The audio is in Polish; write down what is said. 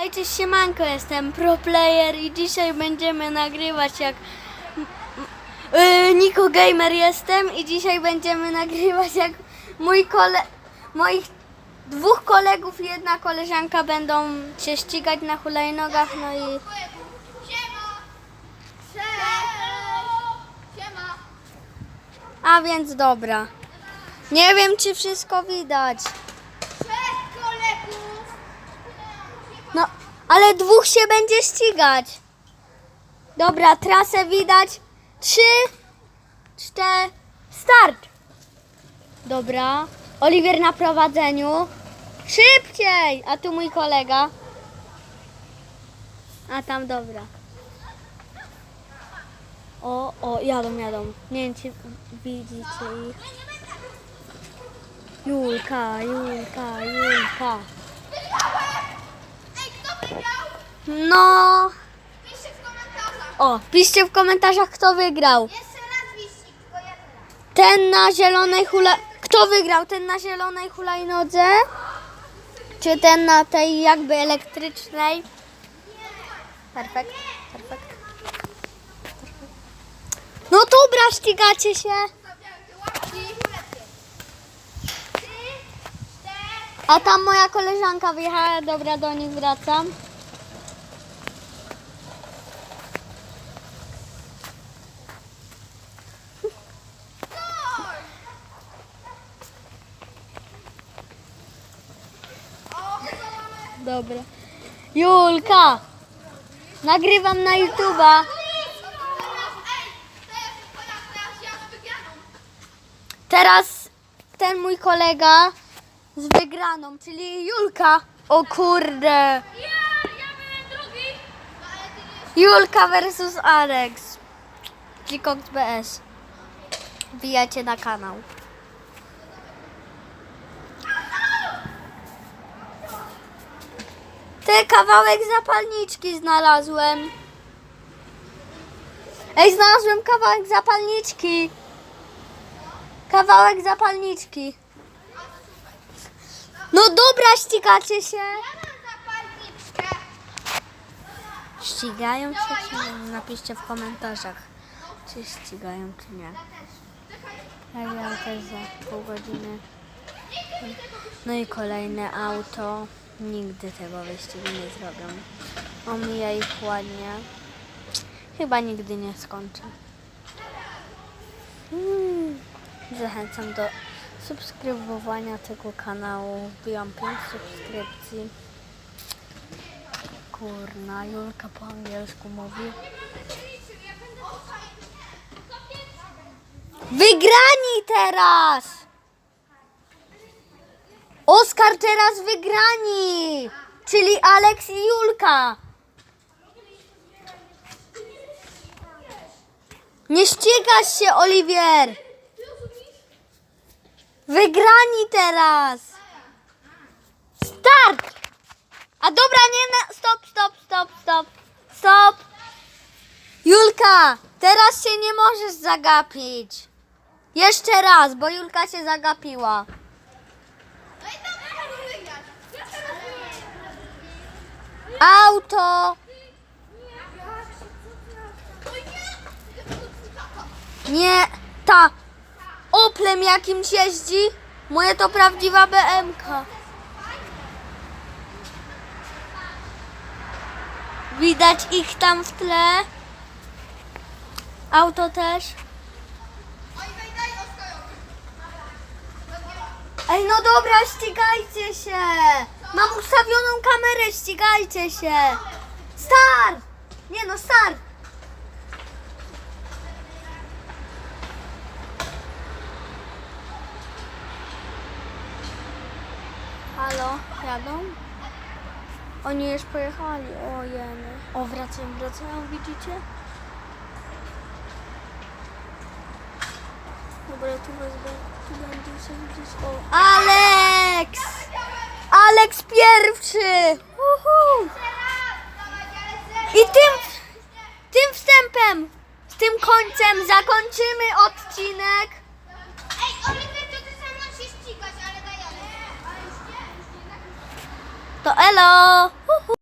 Hej, cześć, siemanko, jestem pro player i dzisiaj będziemy nagrywać jak... Yy, Niko Gamer jestem i dzisiaj będziemy nagrywać jak mój kole... moich dwóch kolegów i jedna koleżanka będą się ścigać na hulajnogach, no i... A więc dobra. Nie wiem, czy wszystko widać. Cześć kolegów! No, ale dwóch się będzie ścigać. Dobra, trasę widać. Trzy, cztery, start. Dobra. Oliwier na prowadzeniu. Szybciej! A tu mój kolega. A tam dobra. O, o, jadą, jadą. Nie wiem, czy widzicie ich. Julka, Julka, Julka. No, Piszcie w komentarzach. o, piszcie w komentarzach, kto wygrał. Jeszcze raz wyścig, tylko ja teraz. Ten na zielonej hula... Kto wygrał? Ten na zielonej hulajnodze? Czy ten na tej jakby elektrycznej? Perfekt, perfekt. No dobra, ścigacie się. A tam moja koleżanka wyjechała, dobra, do nich wracam. Dobra. Julka! Nagrywam na YouTube'a. Teraz ten mój kolega z wygraną, czyli Julka. O kurde. Julka versus Alex. Gcox BS. Wbijacie na kanał. Kawałek zapalniczki znalazłem. Ej, znalazłem kawałek zapalniczki. Kawałek zapalniczki. No dobra, ścigacie się. Ścigają się czy nie? Napiszcie w komentarzach, czy ścigają czy nie. A ja też za pół godziny. No i kolejne auto. Nigdy tego wyścigu nie zrobią. Omija ich ładnie. Chyba nigdy nie skończę. Mm. Zachęcam do subskrybowania tego kanału. Wbijam 5 subskrypcji. Kurna, Julka po angielsku mówi. Wygrani teraz! Oskar teraz wygrani! Czyli Alex i Julka. Nie ścigasz się, Oliwier! Wygrani teraz! Start! A dobra, nie na... Stop, stop, stop, stop, stop! Julka, teraz się nie możesz zagapić. Jeszcze raz, bo Julka się zagapiła. No i tam możemy wygrać. Auto! Nie, ta Oplem jakimś jeździ. Moje to prawdziwa BMK. Widać ich tam w tle. Auto też. Ej, no dobra, ścigajcie się! Mam ustawioną kamerę, ścigajcie się! Start! Nie no, start! Halo, jadą? Oni już pojechali, o jeny. O, wracają, wracają, widzicie? Dobra, tu be- tu będzie się widzieć. O, Alex! Alex pierwszy! Uhu. I tym, tym wstępem, z tym końcem zakończymy odcinek. Ej, Oliver, to ty się ale daj. To elo!